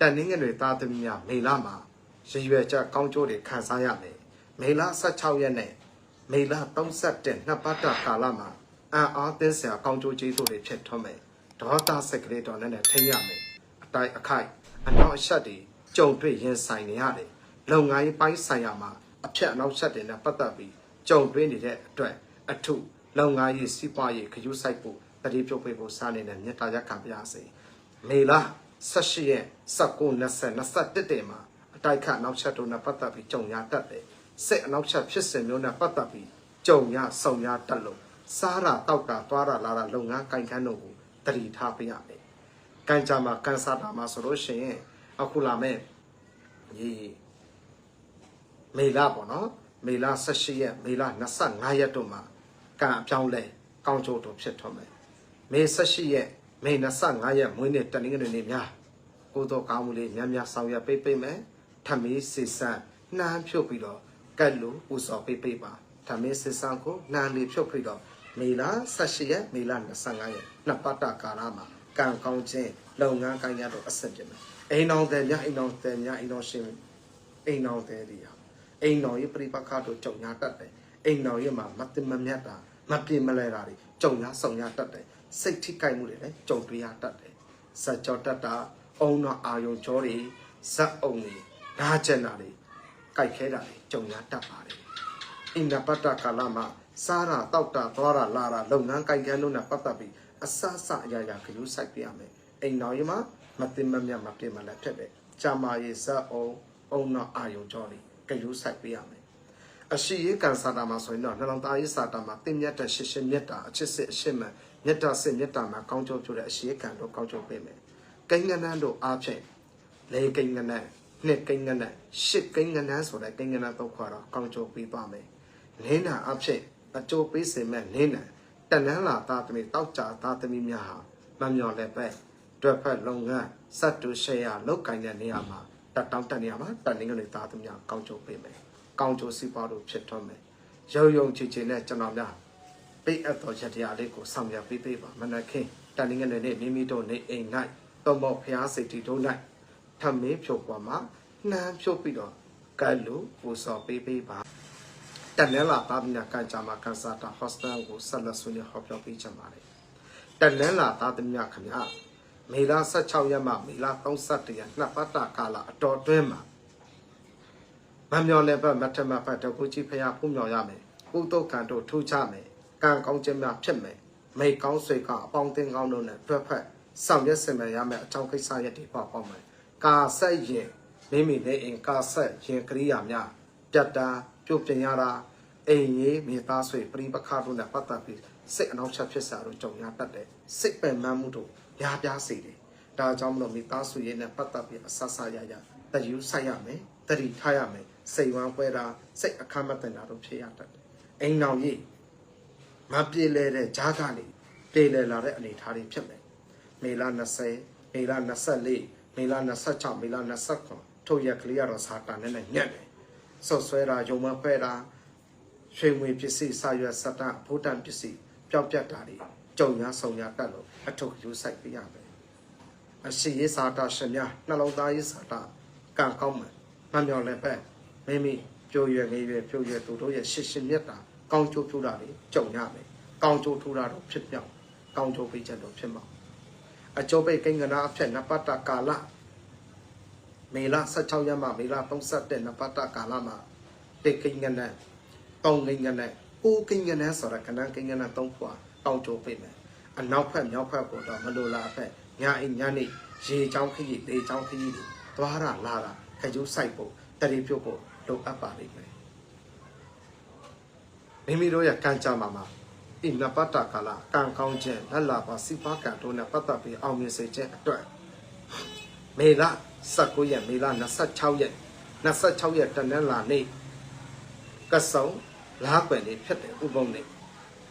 တန်နှင်းငယ်တွေသားသမီးများမေလာမှာရည်ရွယ်ချက်ကောင်းကျိုးတွေခံစားရမယ်မေလာ16ရက်နဲ့မေလာ31နှစ်ပတ်တာကာလမှာအံ့အားသင်းစရာကောင်းကျိုးကျေးဇူးတွေဖြစ်ထွန်းမယ်ဒေါသစိတ်ကလေးတော်နဲ့ထိန်းရမယ်အတိုက်အခိုက်အနောက်အရှက်တွေကြုံတွေ့ရင်ဆိုင်နေရတယ်လုပ်ငန်းရေးပိုင်းဆိုင်ရာမှာအဖြတ်အနောက်ဆက်တွေနဲ့ပတ်သက်ပြီးကြုံတွေ့နေတဲ့အတွက်အထုလုပ်ငန်းရေးစီးပွားရေးခရူးဆိုင်ဖို့တတိပြုတ်ပေးဖို့စားနေတဲ့မြတ်တာရက်ခံပြရစေမေလာ 18ရက်19 20 21တေမှာအတိုက်ခတ်နောက်ချက်တို့နဲ့ပတ်သက်ပြီးကြုံရတတ်တယ်စစ်အနောက်ချက်ဖြစ်စဉ်မျိုးနဲ့ပတ်သက်ပြီးကြုံရဆုံရတတ်လို့စားရတောက်တာသွားရလာတာလုပ်ငန်းကိုင်ခန်းတို့ကိုတတိထားပေးရမယ်ကံကြမှာကန်ဆာတာမှာဆိုလို့ရှိရင်အခုလာမဲ့ဒီမေလာပေါ့နော်မေလာ18ရက်မေလာ25ရက်တို့မှာကံအပြောင်းလဲကောင်းကျိုးတို့ဖြစ်ထွန်းမယ်မေ18ရက် မေ25ရက်မွေးနေ့တနင်္ဂနွေနေ့များကိုတော်ကောင်းမှုလေးများများဆောင်ရွက်ပေးပေးမယ်ထမင်းစီစံနှမ်းဖြုတ်ပြီးတော့ကတ်လို့ပူစော်ပေးပေးပါထမင်းစီစံကိုနှမ်းလေးဖြုတ်ပြီးတော့မေလာ18ရက်မေလာ25ရက်နှစ်ပတ်တာကာလမှာကံကောင်းခြင်းလုပ်ငန်းကိုင်းရတော့အဆက်ပြမယ်အိမ်တော်တဲ့ညအိမ်တော်တဲ့ညအိမ်တော်ရှင်အိမ်တော်တဲ့ဒီဟာအိမ်တော်ရဲ့ပြိပခါတို့ကြုံညာတတ်တယ်အိမ်တော်ရဲ့မှာမတင်မမြတ်တာမပြင်းမလဲတာတွေကြုံညာဆောင်ညာတတ်တယ် စိတ်ထိကြိုက်မှုတွေလည်းကြုံတွေ့ရတတ်တယ်စัจကြောတတ်တာအုံတော်အာယုံကြောတွေဇက်အုံတွေဓာကျန်တာတွေကြိုက်ခဲတာတွေကြုံညာတတ်ပါတယ်အိန္ဒပတ္တကာလမှာစားတာတောက်တာသွားတာလာတာလုပ်ငန်းကိုင်ကန်းတို့နဲ့ပတ်သက်ပြီးအဆအဆအရာရာခရူးဆိုင်ပြရမယ်အိမ်တော်ရဲ့မှာမတင်မမြတ်မပြင်းမလဲဖြစ်တယ်ကြာမာရေးဇက်အုံအုံတော်အာယုံကြောတွေခရူးဆိုင်ပြရမယ်အရှိရေးကန်စာတာမှာဆိုရင်တော့နှလုံးသားရေးစာတာမှာတင်မြတ်တဲ့ရှစ်ရှစ်မြတ်တာအချစ်စစ်အရှိမ မြတ်တာစစ်မြတ်တာမှာကောင်းကျိုးပြုတဲ့အရှိရေးကန်တို့ကောင်းကျိုးပေးမယ်ကိန်းကနန်းတို့အားဖြင့်လေကိန်းကနန်းနှစ်ကိန်းကနန်းရှစ်ကိန်းကနန်းဆိုတဲ့ကိန်းကနန်းတော့ခွာတော့ကောင်းကျိုးပေးပါမယ်နင်းနာအားဖြင့်အကျိုးပေးစေမဲ့နင်းနာတန်နန်းလာသားသမီးတောက်ကြသားသမီးများဟာမမျော်လည်းပဲတွက်ဖက်လုပ်ငန်းစက်တူရှယ်ယာလောက်ကင်တဲ့နေရာမှာတက်တောင်းတက်နေရာမှာတန်နေကနေသားသမီးများကောင်းကျိုးပေးမယ်ကောင်းကျိုးစီးပွားတို့ဖြစ်ထွန်းမယ်ရုံရုံချီချီနဲ့ကျွန်တော်များ ပေးအပ်တော်ချက်တရားလေးကိုဆောင်ရွက်ပေးပေးပါမနက်ခင်းတန်နေကနေနဲ့မိမိတို့နေအိမ်၌တော့မောဖျားစိတ်တီတို့၌ထမင်းဖြုတ်ပွားမှာနှမ်းဖြုတ်ပြီးတော့ကဲလို့ပူစော်ပေးပေးပါတန်လဲလာသားသမီးကန်ကြမှာကန်ဆာတာဟော့စတယ်ကိုဆက်လက်ဆွေးနွေးဟောပြောပေးချင်ပါတယ်တန်လဲလာသားသမီးခင်ဗျာမေလ16ရက်မှမေလ31ရက်နှစ်ပတ်တာကာလအတော်တွင်းမှာမမျော်လည်းပဲမထမဖတ်တကူကြီးဖျားဖူးမြော်ရမယ်ကုတုတ်ကံတို့ထူးခြားမယ် ကံကောင်းခြင်းများဖြစ်မယ်မိကောင်းဆွေကောင်းအပေါင်းအသင်းကောင်းတို့နဲ့တွဲဖက်ဆောင်ရွက်စင်မယ်ရမယ်အကြောင်းကိစ္စရက်တွေပေါ့ပေါ့မယ်ကာဆက်ရင်မိမိနဲ့အင်ကာဆက်ရင်ကရိယာများပြတ်တာပြုတ်ပြင်ရတာအိမ်ကြီးမိသားစုပြိပခါတို့နဲ့ပတ်သက်ပြီးစိတ်အနောက်ချက်ဖြစ်စာတို့ကြုံရတတ်တယ်စိတ်ပင်ပန်းမှုတို့များပြားစေတယ်ဒါကြောင့်မလို့မိသားစုရေးနဲ့ပတ်သက်ပြီးအဆဆရရတယူဆိုင်ရမယ်တတိထားရမယ်စိတ်ဝမ်းပွဲတာစိတ်အခမ်းမတင်တာတို့ဖြစ်ရတတ်တယ်အိမ်တော်ကြီး မပြေလဲတဲ့ဂျားကနေပြေလဲလာတဲ့အနေအထားတွေဖြစ်မယ်မေလ20မေလ24မေလ26မေလ29ထုတ်ရက်ကလေးကတော့စာတာနဲ့ညက်တယ်ဆော့ဆွဲတာယုံမဖဲတာရွှေငွေပစ္စည်းစာရွက်စတဘုဒ္ဓပစ္စည်းပျောက်ပြတ်တာတွေကြုံရဆုံရတတ်လို့အထုပ်ယူဆိုင်ပြရမယ်အရှိရေးစာတာရှင်များနှလုံးသားရေးစာတာကံကောင်းမယ်မှန်မြောင်လည်းပဲမိမိပြိုရွယ်ငယ်ရွယ်ပြိုရွယ်သူတို့ရဲ့ရှစ်ရှင်မြတ်တာ ကောင်းကျိုးထူတာတွေကြုံရမယ်ကောင်းကျိုးထူတာတော့ဖြစ်မြောက်ကောင်းကျိုးပေးချက်တော့ဖြစ်မှာအကျိုးပေးကိန်းကနာအဖြစ်နပတ္တကာလမေလ16ရက်မှမေလ31နပတ္တကာလမှာတေကိန်းကနာတောင်းကိန်းကနဲ့ကိုကိန်းကနဲ့ဆိုတာကဏ္ဍကိန်းကနဲ့သုံးဖွာတောင်းကြိုးပေးမယ်အနောက်ဖက်မြောက်ဖက်ကိုတော့မလိုလားအဖက်ညာအိမ်ညာနေရေချောင်းခကြီးလေချောင်းခကြီးတွေသွားရလာတာခကျိုးဆိုင်ဖို့တရီပြုတ်ဖို့လိုအပ်ပါလိမ့်မယ် မိမိတို့ရဲ့ကံကြမ္မာမှာဣနပတ္တကာလကံကောင်းခြင်းလက်လာပါစိပါကံတို့နဲ့ပတ်သက်ပြီးအောင်မြင်စေခြင်းအတွက်မေလ19ရက်မေလ26ရက်26ရက်တနင်္လာနေ့ကဆုံလားကွယ်လေးဖြစ်တယ်ဥပုံလေး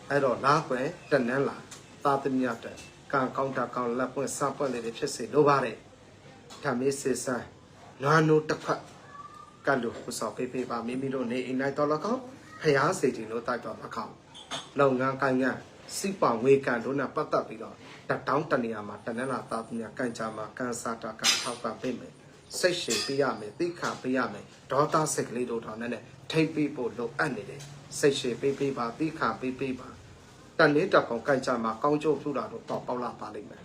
အဲ့တော့လားကွယ်တနန်းလာသာသမီတဲ့ကံကောင်းတာကောင်းလက်ပွင့်စပွင့်လေးတွေဖြစ်စေလိုပါတယ်ဓမ္မေစေစံနွားနိုးတစ်ဖက်ကလူဟူစောပေးပေးပါမိမိတို့နေအိမ်၌တော်လကောင်း ဖျားစေတီလို့တိုက်တော်လကောင်းလုပ်ငန်းကိုင်းငန်းစိပောင်ငွေကန်တို့နဲ့ပတ်သက်ပြီးတော့တတောင်းတနေရာမှာတနင်္လာသားသမီးကန်ချာမှာကန်စာတာကထောက်ကပေးမယ်စိတ်ရှည်ပေးရမယ်သိခါပေးရမယ်ဒေါသစိတ်ကလေးတို့ထောင်နဲ့ထိပ်ပေးဖို့လိုအပ်နေတယ်စိတ်ရှည်ပေးပေးပါသိခါပေးပေးပါတန်လေးတပ်ပေါင်ကန်ချာမှာကောင်းကျိုးပြုတာတော့ပေါက်ပေါက်လာပါလိမ့်မယ်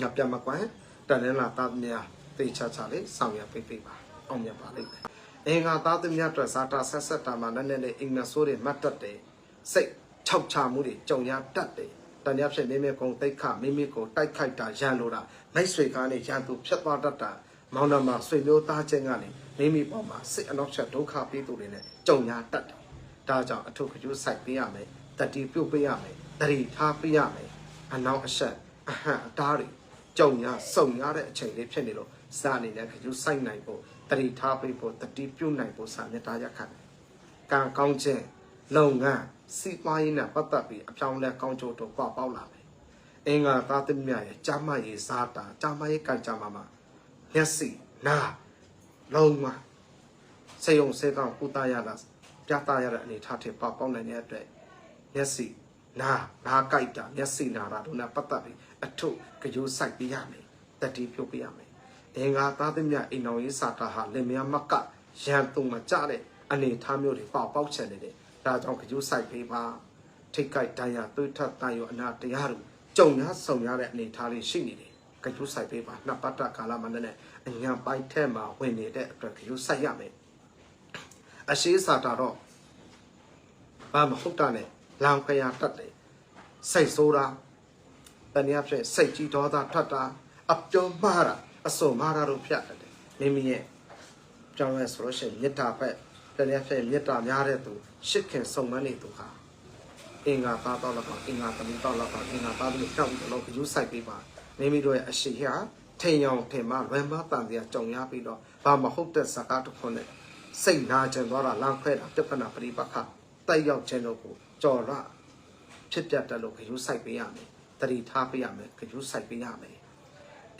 ငါပြန်မကွမ်းတနင်္လာသားသမီးသိချာချာလေးဆောင်ရပေးပေးပါအောင်မြတ်ပါလိမ့်မယ် အင်္ဂါသားသမီးအတွက်ဇာတာဆက်ဆက်တာမှာနည်းနည်းလေးအင်္ဂါဆိုးတွေမှတ်တတ်တယ်စိတ်ခြောက်ချမှုတွေကြုံရတတ်တယ်တန်ရဖြစ်မိမိကုံတိတ်ခမိမိကိုတိုက်ခိုက်တာရန်လိုတာမိတ်ဆွေကားနဲ့ရန်သူဖြတ်သွားတတ်တာမောင်နှမဆွေမျိုးသားချင်းကနေမိမိပေါ်မှာစိတ်အနောက်ချက်ဒုက္ခပေးသူတွေနဲ့ကြုံရတတ်တယ်ဒါကြောင့်အထုပ်ကကျူးစိုက်ပေးရမယ်တတိပြုတ်ပေးရမယ်တတိထားပေးရမယ်အနောက်အဆက်အဟံအတားတွေကြုံရစုံရတဲ့အချိန်လေးဖြစ်နေလို့စာအနေနဲ့ကကျူးစိုက်နိုင်ဖို့ တတိထားပေးဖို့တတိပြုတ်နိုင်ဖို့စာမေတ္တာရက်ခံတယ်ကံကောင်းခြင်းလုပ်ငန်းစီးပွားရေးနဲ့ပတ်သက်ပြီးအပြောင်းအလဲကောင်းကျိုးတို့ပေါပေါက်လာမယ်အင်္ဂါသားသမီးရဲ့ကြာမရေးဇာတာကြာမရေးကံကြာမမှာမျက်စိနားလုံးမစေယုံစေကောင်ပူတာရတာပြတာရတဲ့အနေထားတွေပေါပေါက်နိုင်တဲ့အတွက်မျက်စိနားနားကြိုက်တာမျက်စိနာတာတို့နဲ့ပတ်သက်ပြီးအထုကကြိုးစိုက်ပေးရမယ်တတိပြုတ်ပေးရမယ် အင်္ဂါသားသမီးအိမ်တော်ရေးစာတာဟာလင်မယားမကရန်တုံမကြတဲ့အနေထားမျိုးတွေပေါပေါက်ချင်နေတယ်ဒါကြောင့်ကကြိုးစိုက်ပေးပါထိတ်ကြိုက်တရားသွေးထက်တန်ရောအနာတရားတို့ကြုံရဆုံရတဲ့အနေထားလေးရှိနေတယ်ကကြိုးစိုက်ပေးပါနှစ်ပတ်တာကာလမှာနဲ့အညာပိုက်ထဲမှာဝင်နေတဲ့အတွက်ကကြိုးစိုက်ရမယ်အရှိစာတာတော့ဘာမဟုတ်တာနဲ့လောင်ခရတတ်တယ်စိတ်ဆိုးတာတနည်းအားဖြင့်စိတ်ကြီးဒေါသထွက်တာအပြုံးမှားတာအစုံမှားတာတို့ဖြတ်တယ်မိမိရဲ့ကြောင်းလဲဆိုလို့ရှိရင်မေတ္တာဘက်တနည်းအားဖြင့်မေတ္တာများတဲ့သူရှစ်ခင်စုံမနေသူဟာအင်္ဂါသားတော့လောက်အင်္ဂါသမီးတော့လောက်အင်္ဂါသားသမီးတောက်တော့လောက်ယူဆိုင်ပေးပါမိမိတို့ရဲ့အရှိဟာထိန်ရောင်ထင်မှလွယ်မတန်တရားကြုံရပြီးတော့ဘာမဟုတ်တဲ့စကားတစ်ခုနဲ့စိတ်နာကျင်သွားတာလမ်းခွဲတာပြဿနာပရိပခတိုက်ရောက်ခြင်းတို့ကိုကြော်ရဖြစ်ပြတတ်လို့ခရူးဆိုင်ပေးရမယ်တတိထားပေးရမယ်ခရူးဆိုင်ပေးရမယ်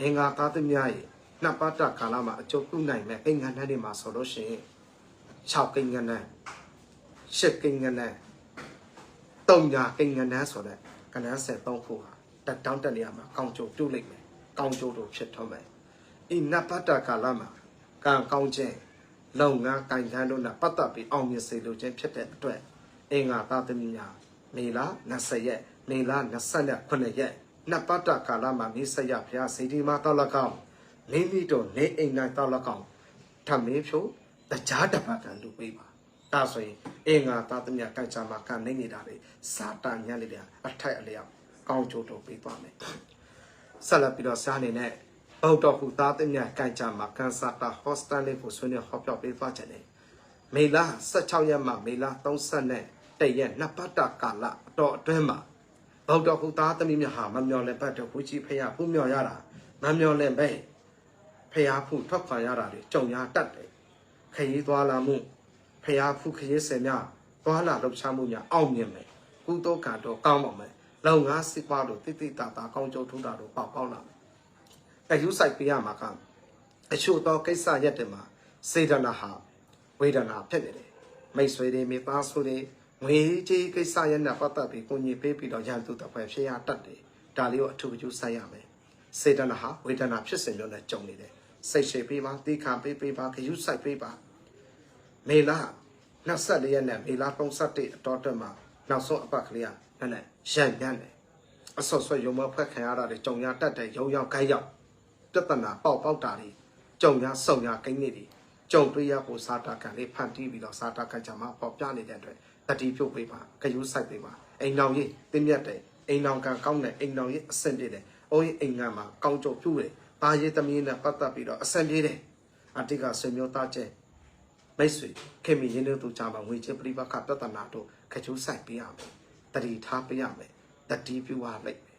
အင်္ဂါသားသမီးရဲ့နှစ်ပတ်တာကာလမှာအကျုပ်ပြုနိုင်မဲ့အိမ်ငန်းထဲမှာဆိုလို့ရှိရင်6ကိန်းငန်းနဲ့10ကိန်းငန်းနဲ့3ညာကိန်းငန်းနဲ့ဆိုတဲ့ကဏ္ဍ73ခုဟာတက်တောင်းတက်နေရမှာကောင်းကျိုးပြုတ်လိုက်မယ်ကောင်းကျိုးတို့ဖြစ်ထွန်းမယ်ဤနှစ်ပတ်တာကာလမှာကံကောင်းခြင်းလုပ်ငန်းကံထမ်းတို့နဲ့ပတ်သက်ပြီးအောင်မြင်စေလိုခြင်းဖြစ်တဲ့အတွက်အင်္ဂါသားသမီးများမေလ20ရက်မေလ29ရက် နှစ်ပတ်တာကာလမှာမိစရဘုရားစေတီမှာတောက်လကောင်းမိမိတို့နေအိမ်နိုင်တောက်လကောင်းထမင်းဖြိုးတကြားတပတ်တန်လူပေးပါဒါဆိုရင်အင်္ဂါသားသမီးကံချမှာကံနေနေတာလေစာတန်ညက်လေးတွေအထိုက်အလျောက်ကောင်းကျိုးတို့ပေးသွားမယ်ဆက်လက်ပြီးတော့စားနေနဲ့ဘုတ်တော်ဟူသားသမီးကံချမှာကန်စာတာဟော့စတန်လေးကိုဆွေးနွေးဟောပြောပေးသွားခြင်းနဲ့မေလ16ရက်မှမေလ30နဲ့တရက်နှစ်ပတ်တာကာလအတော်အတွင်းမှာ ဘုတ်တော်ဟူသားသမီးများဟာမမျော်လင့်ပတ်တဲ့ဘုကြီးဖရာပူမျော်ရတာမမျော်လင့်ပဲဖရာဖူထွက်ခွာရတာတွေကြုံရတတ်တယ်ခရီးသွားလာမှုဖျားဖုခရီးစင်များသွားလာလှုပ်ရှားမှုများအောင်မြင်မယ်ကုသိုလ်ကံတော့ကောင်းပါမယ်လုံငါစစ်ပွားလို့တိတိတတာကောင်းကျိုးထူတာတော့ပေါက်ပေါက်လာမယ်အယူဆိုင်ပြရမှာကအချို့သောကိစ္စရက်တွေမှာစေတနာဟာဝေဒနာဖြစ်နေတယ်မိတ်ဆွေတွေမိသားစုတွေ ငွေကြီးကိစ္စရက်နဲ့ပတ်သက်ပြီးကိုကြီးပေးပြီးတော့ရန်သူတစ်ဖွဲ့ဖြစ်ရတတ်တယ်ဒါလေးကိုအထူးအကျူးဆိုင်ရမယ်စေတနာဟာဝေဒနာဖြစ်စဉ်မျိုးနဲ့ကြုံနေတယ်စိတ်ရှိပေးပါတိခါပေးပေးပါခရုစိုက်ပေးပါမေလာ24ရက်နဲ့မေလာ31အတော်တက်မှာနောက်ဆုံးအပတ်ကလေးကနည်းနည်းရန်ပြန်တယ်အဆော့ဆော့ရုံမဖွဲ့ခံရတာတွေကြုံရတတ်တယ်ရုံရောက်ခိုက်ရောက်ပြဿနာပေါက်ပေါက်တာတွေကြုံရဆုံရကိန်းနေတွေကြုံတွေ့ရဖို့စာတာကန်လေးဖန်တီးပြီးတော့စာတာကန်ချမှာပေါ်ပြနေတဲ့အတွက် တတိပြုတ်ပေးပါခရုစိုက်ပေးပါအိမ်တော်ကြီးတင်းမြတ်တယ်အိမ်တော်ကကောင်းတယ်အိမ်တော်ကြီးအဆင်ပြေတယ်အိုးရင်အိမ်ကမှာကောင်းကြုံပြုတယ်ပါရေးသမီးနဲ့ပတ်သက်ပြီးတော့အဆင်ပြေတယ်အတိတ်ကဆွေမျိုးသားကျဲမိတ်ဆွေခင်မီရင်းနှီးသူကြမှာငွေချေပရိပခပြဿနာတို့ခကျူးဆိုင်ပေးရမယ်တတိထားပေးရမယ်တတိပြုရလိုက်မယ်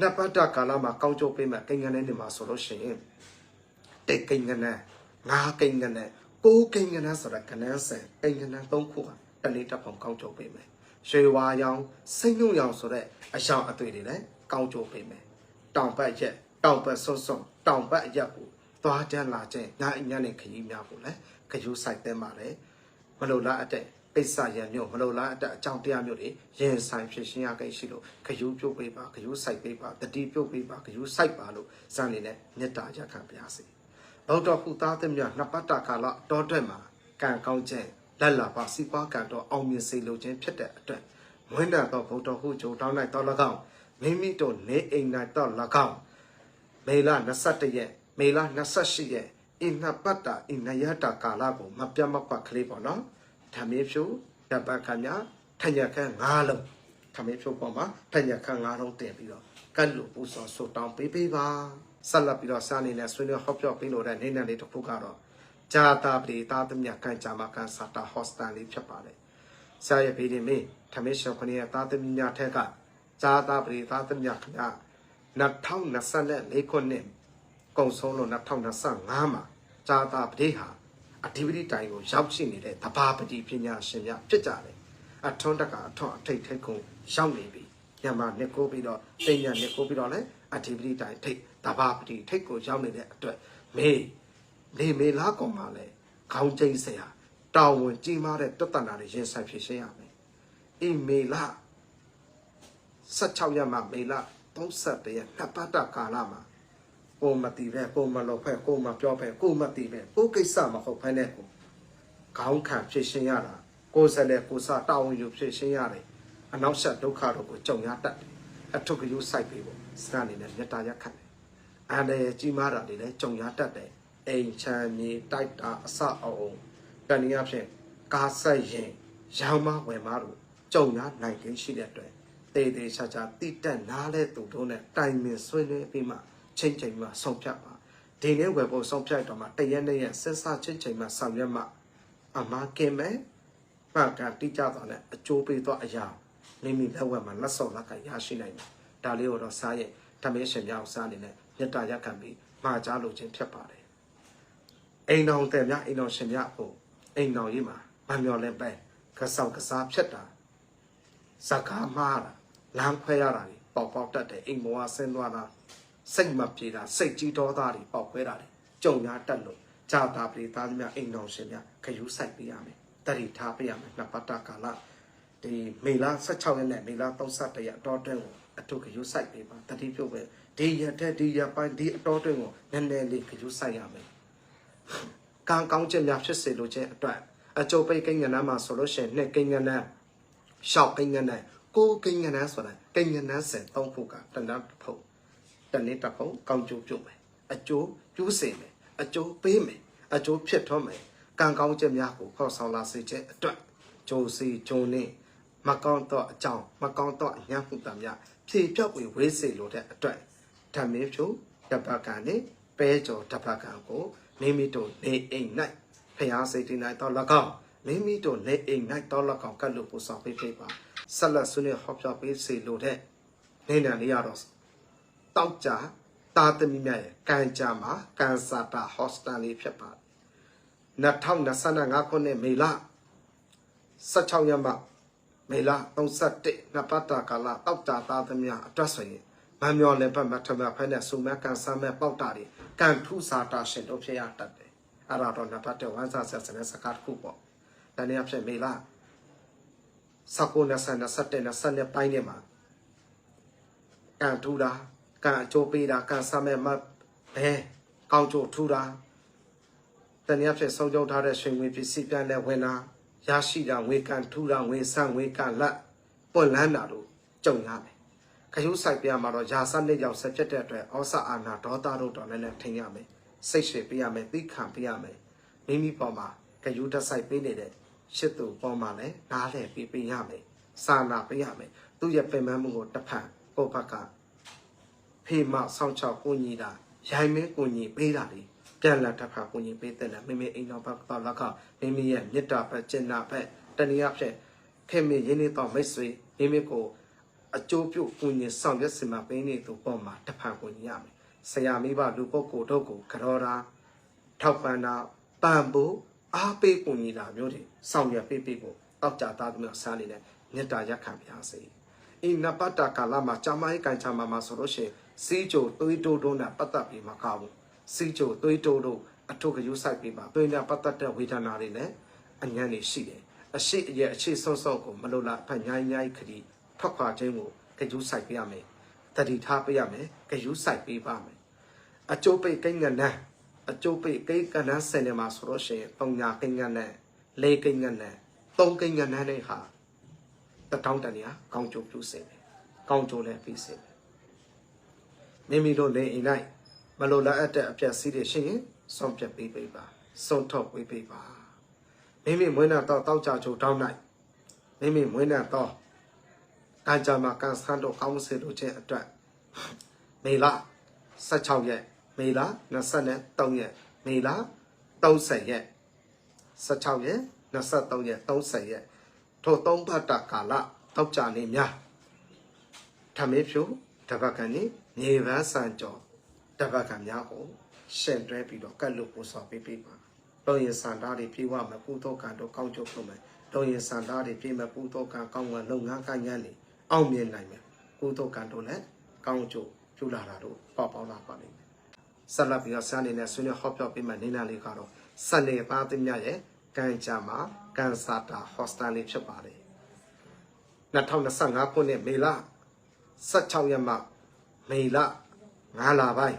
နှစ်ပတ်တာကာလမှာကောင်းကျိုးပေးမယ်ကိန်းကနေနေမှာဆိုလို့ရှိရင်တိတ်ကိန်းကနေငါးကိန်းကနေကိုးကိန်းကနေဆိုတဲ့ကနန်းဆန်ကိန်းကနေသုံးခုက တလေးတပ်ပုံကောင်းကျိုးပေးမယ်ရွှေဝါရောင်စိတ်ညွန့်ရောင်ဆိုတဲ့အယောင်အသွေးတွေလည်းကောင်းကျိုးပေးမယ်တောင်ပတ်ရက်တောင်ပတ်ဆွတ်ဆွတ်တောင်ပတ်ရက်ကိုသွားကြလာခြင်းငါအညံ့နဲ့ခရီးများကိုလည်းခရူးဆိုင်တဲ့မှာလေမလိုလားအတဲ့ပိဿရံမျိုးမလိုလားအတအကြောင်းတရားမျိုးတွေရင်ဆိုင်ဖြစ်ရှင်းရခဲ့ရှိလို့ခယူပြုတ်ပေးပါခယူစိုက်ပေးပါတတိပြုတ်ပေးပါခယူစိုက်ပါလို့စံနေနဲ့မေတ္တာရက်ခံပါစေဘုဒ္ဓဟူသားသမီးနှစ်ပတ်တာကာလတောတွက်မှာကံကောင်းခြင်း လက်လာပါစီပွားကံတော့အောင်မြင်စေလိုခြင်းဖြစ်တဲ့အတွက်မွင်းတန်သောဘုဒ္ဓဟူဂျိုတောင်းလိုက်တော့၎င်းမိမိတို့နေအိမ်၌တော့၎င်းမေလ21ရက်မေလ28ရက်အင်နပတ်တာအင်နယတာကာလကိုမပြတ်မကွက်ကလေးပေါ့နော်ဓမေဖြူတပတ်ခညာထညက်ခန်း9လုံးဓမေဖြူပေါ်မှာထညက်ခန်း9လုံးတင်ပြီးတော့ကတ်လို့ပူစောဆူတောင်းပေးပေးပါဆက်လက်ပြီးတော့စာနေနဲ့ဆွေးနွေးဟောပြောပေးလို့တဲ့နေနဲ့လေးတစ်ခုကတော့ ဂျာတာပရိသာသမယကန်ဂျာမကန်စာတာဟော့စတန်လေးဖြစ်ပါတယ်ဆရာရဲ့ဗီဒီမေဓမေရှောခဏရဲ့သာသမီများထက်ကဂျာတာပရိသာသမယခင်ဗျာ2024ခုနှစ်ကုန်ဆုံးလို့2025မှာဇာတာပတိဟာအဓိပတိတိုင်ကိုရောက်ရှိနေတဲ့တဘာပတိပညာရှင်များဖြစ်ကြတယ်အထွန်းတကအထွန်းအထိတ်ထိတ်ကိုရောက်နေပြီညမှာနှစ်ကိုပြီးတော့တိညာနှစ်ကိုပြီးတော့လည်းအဓိပတိတိုင်ထိတ်တဘာပတိထိတ်ကိုရောက်နေတဲ့အတွက်မေ နေမေလားကောင်ပါလေခေါင်းကျိန်းစရာတောင်းဝင်ကြီးမားတဲ့တတနာတွေရင်ဆိုင်ဖြစ်ရှင်းရမယ်အိမေလား16ရက်မှမေလ31ရက်နှစ်ပတ်တာကာလမှာကိုမတီပဲကိုမလောက်ဖက်ကိုမပြောဖက်ကိုမတီပဲကိုကိစ္စမဟုတ်ဖက်နဲ့ကိုခေါင်းခံဖြစ်ရှင်းရတာကိုယ်ဆက်လက်ကိုစားတောင်းယူဖြစ်ရှင်းရတယ်အနောက်ဆက်ဒုက္ခတို့ကိုကြုံရတတ်တယ်အထုကယူစိုက်ပြီးပေါ့စကနေနဲ့မေတ္တာရက်ခတ်တယ်အန္တရာယ်ကြီးမားတာတွေလည်းကြုံရတတ်တယ် အိမ်ချမ်းမြေတိုက်တာအဆအုံတဏှာဖြင့်ကားဆက်ရင်ရောင်မဝယ်မတို့ကြုံရနိုင်ခြင်းရှိတဲ့အတွက်တေးသေးချာချာတိတက်နားလဲသူတို့နဲ့တိုင်ပင်ဆွေးနွေးပြီးမှချင်းချင်းမှဆုံးဖြတ်ပါဒီနေ့ဝယ်ဖို့ဆုံးဖြတ်တော့မှတရက်နဲ့ရက်ဆက်စချင်းချင်းမှဆောင်ရွက်မှအမကင်မဲပကတိကြတော့လည်းအကျိုးပေးတော့အရာမိမိလက်ဝက်မှာလက်စော်လက်ကရရှိနိုင်တယ်ဒါလေးကိုတော့စားရဲ့ဓမေရှင်များအောင်စားအနေနဲ့မေတ္တာရက်ခံပြီးမှာကြားလိုခြင်းဖြစ်ပါတယ် အိမ်တော်တဲ့များအိမ်တော်ရှင်များဖို့အိမ်တော်ကြီးမှာမမျော်လင့်ပဲကဆောက်ကစားဖြစ်တာစကားမှားတာလမ်းခွဲရတာတွေပေါက်ပေါက်တတ်တယ်အိမ်မောကဆင်းသွားတာစိတ်မပြေတာစိတ်ကြီးတော်သားတွေပေါက်ခွဲတာတွေကြုံရတတ်လို့ကြာတာပရိသားများအိမ်တော်ရှင်များခရူးဆိုင်ပေးရမယ်တတိထားပေးရမယ်နှစ်ပတ်တာကာလဒီမေလ16ရက်နဲ့မေလ31ရက်အတော်တွင်းကိုအထုခရူးဆိုင်ပေးပါတတိပြုတ်ပဲဒီရက်တဲ့ဒီရက်ပိုင်းဒီအတော်တွင်းကိုနည်းနည်းလေးခရူးဆိုင်ရမယ် ကံကောင်းခြင်းများဖြစ်စေလိုခြင်းအတွက်အကျိုးပိတ်ကိန်းကဏ္ဍမှာဆိုလို့ရှိရင်နှစ်ကိန်းကဏ္ဍရှောက်ကိန်းကဏ္ဍကိုယ်ကိန်းကဏ္ဍဆိုတာကိန်းကဏ္ဍဆယ်သုံးခုကတဏ္ဍတစ်ဖုတ်တနေ့တစ်ဖုတ်ကောင်းကျိုးပြုတ်မယ်အကျိုးပြုစေမယ်အကျိုးပေးမယ်အကျိုးဖြစ်ထွန်းမယ်ကံကောင်းခြင်းများကိုခေါ်ဆောင်လာစေခြင်းအတွက်ဂျိုစီဂျုံနေမကောင်းတော့အကြောင်းမကောင်းတော့အညာမှုတမ်းများဖြေပြောက်ဝေဝေးစေလိုတဲ့အတွက်ဓမ္မေဖြူတပတ်ကံနဲ့ပဲကြော်တပတ်ကံကို မိမိတို့နေအိမ်၌ဖျားစိတ်တည်၌တော့၎င်းမိမိတို့နေအိမ်၌တော့၎င်းကတ်လို့ပူဆောင်ပေးပေးပါဆက်လက်ဆွေးနွေးဟောပြောပေးစေလိုတဲ့နေနံလေးရတော့တောက်ကြတာသမီးများရဲ့ကံကြမှာကန်စာတာဟော့စတန်လေးဖြစ်ပါတယ်2025ခုနှစ်မေလ16ရက်မှမေလ31နှစ်ပတ်တာကာလတောက်ကြတာသမီးများအတွက်ဆိုရင် မမျော်လင့်ပတ်မထမဖဲနဲ့စုမကန်ဆမ်းမဲ့ပေါက်တာတွေကံထုစာတာရှင်တို့ဖြစ်ရတတ်တယ်အဲ့ဒါတော့နှစ်ပတ်တဲ့ဝမ်းစာဆက်စတဲ့စကားတစ်ခုပေါ့တနည်းအားဖြင့်မေလ19 20 21 22ပိုင်းနေမှာကံထူတာကံအကျိုးပေးတာကံဆမ်းမဲ့မဘဲကောင်းကျိုးထူတာတနည်းအားဖြင့်ဆုံးကြုံထားတဲ့ရွှေငွေပစ္စည်းပြန်လဲဝင်တာရရှိတာငွေကံထူတာငွေဆန့်ငွေကံလက်ပွင့်လန်းတာတို့ကြုံရမယ် ခရုစိုက်ပြမှာတော့ယာစနစ်ရောက်ဆက်ဖြစ်တဲ့အတွက်ဩစအာနာဒေါသတို့တော်လည်းလည်းထင်ရမယ်စိတ်ရှည်ပေးရမယ်သိခံပေးရမယ်မိမိပေါ်မှာခရုတက်ဆိုင်ပေးနေတဲ့ရှစ်သူပေါ်မှာလည်းနားလည်ပေးပေးရမယ်စာနာပေးရမယ်သူ့ရဲ့ပင်ပန်းမှုကိုတစ်ဖန်ကိုယ့်ဘက်ကဖေးမဆောင်းချောက်ကိုညီတာရိုင်းမင်းကိုညီပေးတာလေပြန်လာတစ်ဖန်ကိုညီပေးတဲ့မိမိအိမ်တော်ဘက်တော့လက်ကမိမိရဲ့မေတ္တာဘက်ကျင်နာဘက်တနည်းအားဖြင့်ခင်မင်းရင်းနေတော့မိတ်ဆွေမိမိကို အကျိုးပြုကိုညင်ဆောင်ရွက်စင်မှာပေးနေသူပေါ်မှာတဖန်ကိုညင်ရမယ်။ဆရာမိဘလူပုဂ္ဂိုလ်တို့ကိုကြောတာထောက်ပံ့တာပံ့ပိုးအားပေးကိုညင်တာမျိုးတွေဆောင်ရွက်ပေးပေးဖို့တောက်ကြသားသမီးစားနေတဲ့မေတ္တာရက်ခံပါစေ။အိနပတ္တကာလမှာကြာမိုင်းကန်ချာမှာမှာဆိုလို့ရှိရင်စီးကြိုသွေးတိုးတိုးနဲ့ပတ်သက်ပြီးမကောက်ဘူး။စီးကြိုသွေးတိုးတို့အထုကယူဆိုင်ပြီးပါသွေးနဲ့ပတ်သက်တဲ့ဝေဒနာတွေလည်းအញ្ញံနေရှိတယ်။အရှိအရဲ့အခြေဆုံးဆုံးကိုမလိုလားအဖက်ညိုင်းညိုင်းခရီ ထွက်ခွာခြင်းကိုကြူးဆိုင်ပေးရမယ်တတိထားပေးရမယ်ကြူးဆိုင်ပေးပါမယ်အကျိုးပိတ်ကိန်းငန်းနဲ့အကျိုးပိတ်ကိန်းကန်းနဲ့ဆယ်နေမှာဆိုလို့ရှိရင်ပုံညာကိန်းငန်းနဲ့လေးကိန်းငန်းနဲ့သုံးကိန်းငန်းနဲ့ဟာတထောင်းတန်ရကောင်းကျိုးပြုစေတယ်ကောင်းကျိုးလည်းပြီးစေတယ်မိမိတို့နေအိမ်၌မလိုလားအပ်တဲ့အပြက်စီးတွေရှိရင်ဆုံးဖြတ်ပေးပေးပါဆုံးထုတ်ပေးပေးပါမိမိမွေးနာတော့တောက်ကြချိုတောင်းနိုင်မိမိမွေးနာတော့ ကံကြမ္မာကံစခန်းတို့ကောင်းစေလို့ခြင်းအတွက်မေလ16ရက်မေလ23ရက်မေလ30ရက်16ရက်23ရက်30ရက်ထိုသုံးဘတ်တာကာလတောက်ကြနေများထမေဖြူတပတ်ကနေမြေပန်းစံကြော်တပတ်ကများကိုရှင်တွဲပြီးတော့ကတ်လို့ပို့ဆောင်ပေးပေးပါတော့ရင်စန္ဒာတွေပြေဝမယ်ကုသိုလ်ကံတို့ကောင်းကျိုးဖို့မယ်တော့ရင်စန္ဒာတွေပြေမယ်ကုသိုလ်ကံကောင်းကံလုပ်ငန်းကိုင်းငန်းတွေ အောင်မြင်နိုင်မယ်ကုသိုလ်ကံတို့လည်းကောင်းကျိုးပြုလာတာတို့ပေါ့ပေါလာပါလိမ့်မယ်ဆက်လက်ပြီးတော့ဆန်းနေနဲ့ဆွေးနွေးဟောပြောပေးမယ်နေနာလေးကတော့စနေသားသမ ्या ရဲ့ကံကြမှာကန်စာတာဟော့စတန်လေးဖြစ်ပါတယ်2025ခုနှစ်မေလ16ရက်မှမေလ9လပိုင်း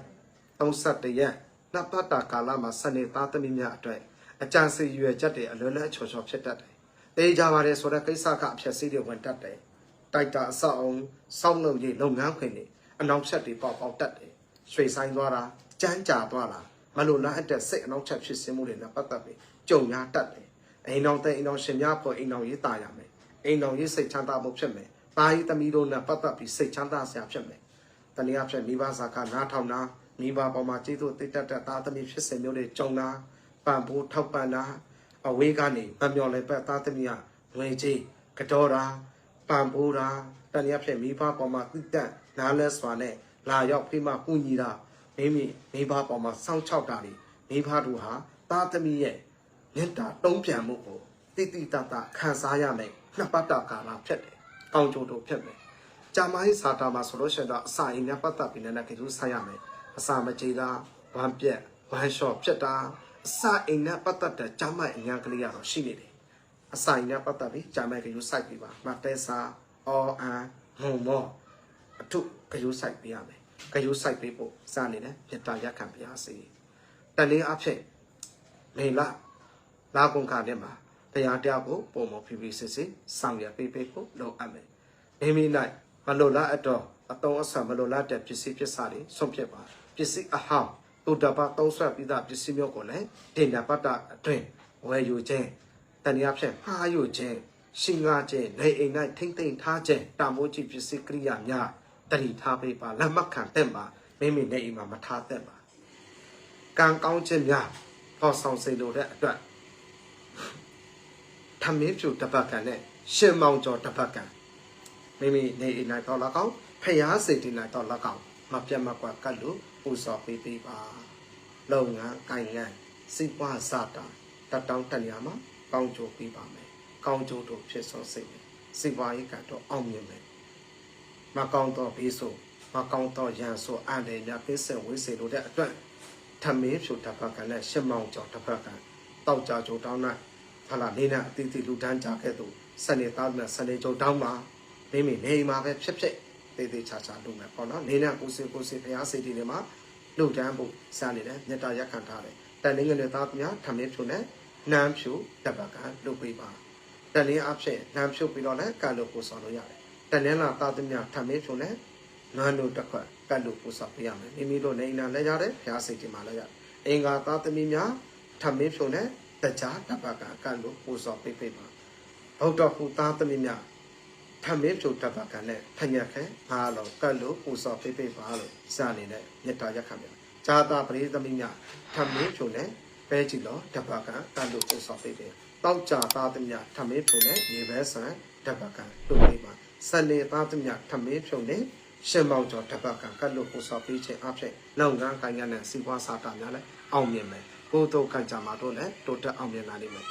31ရက်နှစ်ပတ်တာကာလမှာစနေသားသမီးများအတွက်အကြံစီရွယ်ချက်တွေအလွယ်လွယ်ချော်ချော်ဖြစ်တတ်တယ်။တေးကြပါတယ်ဆိုတော့ကိစ္စကအဖြစ်စီးတွေဝင်တတ်တယ်။ တိုက်တာအဆောက်အုံစောင့်လုပ်ရေးလုပ်ငန်းခွင်တွေအနောက်ဖြတ်တွေပေါက်ပေါက်တက်တယ်ရွှေဆိုင်သွားတာကြမ်းကြာသွားတာမလိုလားအပ်တဲ့စိတ်အနောက်ဖြတ်ဖြစ်စင်းမှုတွေနဲ့ပတ်သက်ပြီးကြုံများတက်တယ်အိမ်တော်တဲ့အိမ်တော်ရှင်များပေါ်အိမ်တော်ရေးတာရမယ်အိမ်တော်ရေးစိတ်ချမ်းသာမှုဖြစ်မယ်ပါရီသမီးတို့နဲ့ပတ်သက်ပြီးစိတ်ချမ်းသာစရာဖြစ်မယ်တနည်းအားဖြင့်မိဘစာခနားထောင်တာမိဘပေါ်မှာကျေးဇူးတိတ်တက်တဲ့သားသမီးဖြစ်စဉ်မျိုးတွေကြုံတာပံ့ပိုးထောက်ပံ့တာအဝေးကနေမမျော်လည်ပတ်သားသမီးကငွေကြေးကတော်တာ ပံ့ပိုးတာတနည်းအားဖြင့်မိဘပေါ်မှာတိတက်နားလဲစွာနဲ့လာရောက်ဖိမကူညီတာမိမိမိဘပေါ်မှာစောင့်ချောက်တာတွေမိဘတို့ဟာသားသမီးရဲ့မေတ္တာတုံးပြန်မှုကိုတိတိတတ်တာခံစားရမယ်နှစ်ပတ်တာကာလဖြစ်တယ်။ကောင်းကျိုးတို့ဖြစ်မယ်။ဂျာမိုင်းစာတာမှာဆိုလို့ရှိရင်တော့အစာအိမ်နဲ့ပတ်သက်ပြီးလည်းကြိုးဆိုင်ရမယ်။အစာမကြေတာဝမ်းပြက်ဝမ်းလျှော့ဖြစ်တာအစာအိမ်နဲ့ပတ်သက်တဲ့ဂျာမိုင်းအညာကလေးကတော့ရှိနေတယ်။ အစာအိမ်နဲ့ပတ်သက်ပြီးဂျာမိုင်းကြိုးဆိုင်ပြီးပါ။မတဲစာအော်အန်မုံမောအထုကြိုးဆိုင်ပေးရမယ်။ကြိုးဆိုင်ပေးဖို့စနေတယ်ပြတာရက်ခံပြရစီ။တလေးအဖြစ်မေလာလာကုန်ခါတဲ့မှာတရားတရားကိုပုံမဖြည်းဖြည်းစစ်စစ်ဆောင်ရပေးပေးဖို့လုပ်အပ်မယ်။မိမိ၌မလိုလားအတော့အတုံးအဆမလိုလားတဲ့ပစ္စည်းပစ္စည်းတွေဆုံးဖြတ်ပါပစ္စည်းအဟောင်းတုတ္တပသုံးဆွဲပြီးသားပစ္စည်းမျိုးကိုလည်းဒိဋ္ဌပတ္တအတွင်းဝယ်ယူခြင်း တဏှာဖြင့်မှားယူခြင်းရှင်ငါခြင်းနေအိမ်၌ထိမ့်သိမ့်ထားခြင်းတာမိုးကြီးပစ္စည်းကိရိယာများတတိထားပေးပါလက်မခံတဲ့ပါမိမိနေအိမ်မှာမထားတဲ့ပါကံကောင်းခြင်းများဟောဆောင်စေလိုတဲ့အတွက်ထမင်းဖြူတပတ်ကန်နဲ့ရှင်မောင်ကျော်တပတ်ကန်မိမိနေအိမ်၌တော့၎င်းဖျားစိတ်ဒီ၌တော့၎င်းမပြတ်မကွက်ကတ်လို့ပူဇော်ပေးပေးပါလုပ်ငန်းကိုင်ငန်းစိတ်ပွားစတာတတောင်းတညာမှာ ကောင်းကျိုးပေးပါမယ်ကောင်းကျိုးတို့ဖြစ်စောစိတ်မယ်စိတ်ပွားရေးကတော့အောင်မြင်မယ်မကောင်းတော့ဘေးဆိုမကောင်းတော့ရန်ဆိုအန်တယ်ညာပင်းဆက်ဝေးစေလို့တဲ့အတွက်ထမင်းဖြူတပတ်ကန်နဲ့ရှစ်မောင်ကျော်တပတ်ကန်တောက်ကြကြိုတောင်းနိုင်ဟာလာနေနဲ့အတီးတီလူတန်းကြခဲ့သူစနေသားနဲ့စနေကြိုတောင်းမှာမိမိနေမှာပဲဖြစ်ဖြစ်သေးသေးချာချာလုပ်မယ်ပေါ့နော်နေနဲ့ကိုစင်ကိုစင်ဘုရားစိတ်တွေမှာလှုပ်တန်းဖို့စနေတယ်မေတ္တာရက်ခံထားတယ်တန်လင်းငယ်နဲ့သားများထမင်းဖြူနဲ့ နမ်းဖြူတပတ်ကန်လုပ်ပေးပါတန်လင်းအဖြစ်နမ်းဖြူပြီးတော့လည်းကံလို့ကိုဆောင်လို့ရတယ်တန်လင်းလာသားသမီးထမင်းဖြူနဲ့နမ်းလို့တစ်ခွက်ကတ်လို့ကိုဆောင်ပေးရမယ်မိမိတို့နေနာလဲရတယ်ဘုရားစိတ်တွေမှာလဲရအင်္ဂါသားသမီးများထမင်းဖြူနဲ့တကြားတပတ်ကန်ကတ်လို့ကိုဆောင်ပေးပေးပါဘုဒ္ဓဟူသားသမီးများထမင်းဖြူတပတ်ကန်နဲ့ဖညက်ခဲအားလုံးကတ်လို့ကိုဆောင်ပေးပေးပါလို့စနေနဲ့မေတ္တာရက်ခံပြဇာတာပရိသမီးများထမင်းဖြူနဲ့ ပဲကြည့်လို့တပတ်ကန်ကတ်လို့ကိုဆောင်ပေးပေးတောက်ကြသားသမီးများထမင်းဖြူနဲ့ရေပဲဆန်တပတ်ကန်လုပ်ပေးပါစနေသားသမီးများထမင်းဖြူနဲ့ရှင်မောင်ကျော်တပတ်ကံကတ်လို့ကိုစောပေးခြင်းအဖြစ်လုပ်ငန်းကိုင်ရတဲ့စီးပွားစာတာများလည်းအောင်မြင်မယ်ကိုယ်တို့ကံကြမှာတို့လည်းတိုးတက်အောင်မြင်လာလိမ့်မယ်